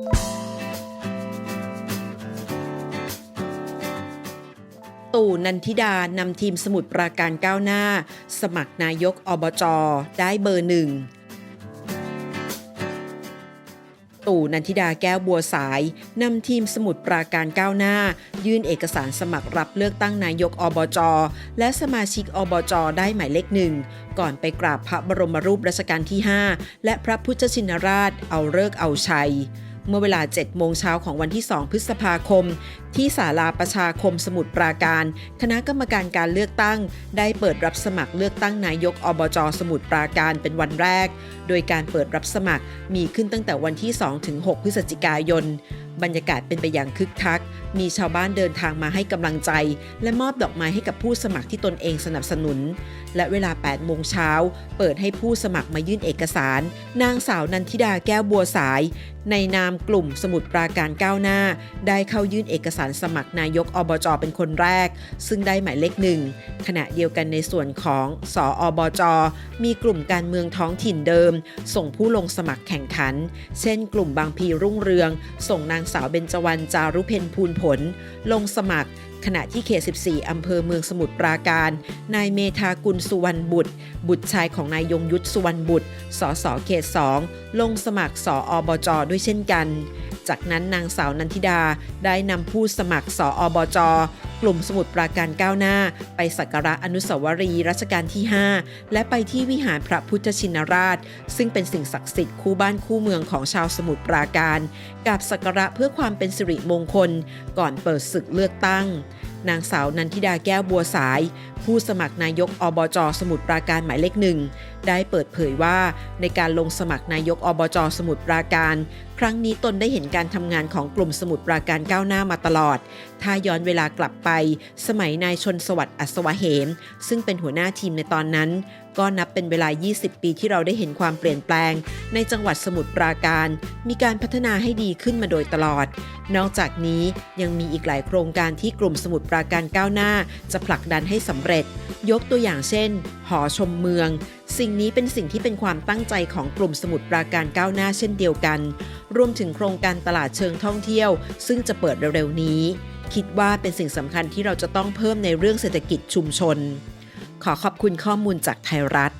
ตู่นันทิดานำทีมสมุทรปราการก้าวหน้า สมัครนายกอบจได้เบอร์หนึ่ง ตู่นันทิดาแก้วบัวสายนำทีมสมุทรปราการก้าวหน้า ยื่นเอกสารสมัครรับเลือกตั้งนายกอบจและสมาชิกอบจได้หมายเลขหนึ่ง ก่อนไปกราบพระบรมรูปรัชกาลที่ 5 และพระพุทธชินราชเอาเลิกเอาชัย เมื่อเวลา 7 โมงเช้าของวันที่ 2 พฤษภาคม ที่ศาลาประชาคมสมุทรปราการ คณะกรรมการการเลือกตั้ง ได้เปิดรับสมัครเลือกตั้งนายกอบจสมุทรปราการเป็นวันแรก โดยการเปิดรับสมัครมีขึ้นตั้งแต่วันที่ 2 ถึง 6 พฤศจิกายน บรรยากาศเป็นไปอย่างคึกคัก มีชาวบ้านเดินทางมาให้กำลังใจ และมอบดอกไม้ให้กับผู้สมัครที่ตนเองสนับสนุน และเวลา 8 โมงเช้า เปิดให้ผู้สมัครมายื่นเอกสาร นางสาวนันทิดาแก้วบัวสาย ในนามกลุ่มสมุทรปราการก้าวหน้า ได้เข้ายื่นเอกสารสมัครนายกอบจเป็นคนแรก ซึ่งได้หมายเลขหนึ่งขณะเดียวกันในส่วนของสออบจ มีกลุ่มการเมืองท้องถิ่นเดิม ส่งผู้ลงสมัครแข่งขัน เช่น กลุ่มบางพีรุ่งเรือง ส่งนางสาวเบญจวรรณจารุเพนภูลผล ลงสมัครขณะที่เขต 14 อำเภอเมืองสมุทรปราการ นายเมธากุลสุวรรณบุตร บุตรชายของนายยงยุทธสุวรรณบุตร สสเขต 2 ลงสมัครสออบจด้วยเช่นกัน จากนั้นนางสาวนันทิดาได้นำผู้สมัครสออบจกลุ่มสมุทรปราการก้าวหน้า ไปสักการะอนุสาวรีย์รัชกาลที่ 5 และไปที่วิหารพระพุทธชินราช ซึ่งเป็นสิ่งศักดิ์สิทธิ์คู่บ้านคู่เมืองของชาวสมุทรปราการกราบสักการะเพื่อความเป็นสิริมงคล ก่อนเปิดศึกเลือกตั้ง นางสาวนันทิดาแก้วบัวสาย ผู้สมัครนายกอบจสมุทรปราการหมายเลขหนึ่งได้เปิดเผยว่าในการลงสมัครนายกอบจสมุทรปราการ ครั้งนี้ตนได้เห็นการทำงานของกลุ่มสมุทรปราการก้าวหน้ามาตลอด ถ้าย้อนเวลากลับไป สมัยนายชนสวัสดิ์อัศวะเหม ซึ่งเป็นหัวหน้าทีมในตอนนั้น ก็นับเป็นเวลา 20 ปีที่เราได้เห็นความเปลี่ยนแปลง ในจังหวัดสมุทรปราการ มีการพัฒนาให้ดีขึ้นมาโดยตลอด นอกจากนี้ยังมีอีกหลายโครงการที่กลุ่มสมุทรปราการก้าวหน้า จะผลักดันให้สำเร็จ ยกตัวอย่างเช่น หอชมเมือง สิ่งนี้เป็นสิ่งที่เป็นความตั้งใจของกลุ่มสมุทรปราการก้าวหน้าเช่นเดียวกัน รวมถึงโครงการตลาดเชิงท่องเที่ยว ซึ่งจะเปิดเร็วๆนี้ คิดว่าเป็นสิ่งสำคัญที่เราจะต้องเพิ่มในเรื่องเศรษฐกิจชุมชน ขอขอบคุณข้อมูลจากไทยรัฐ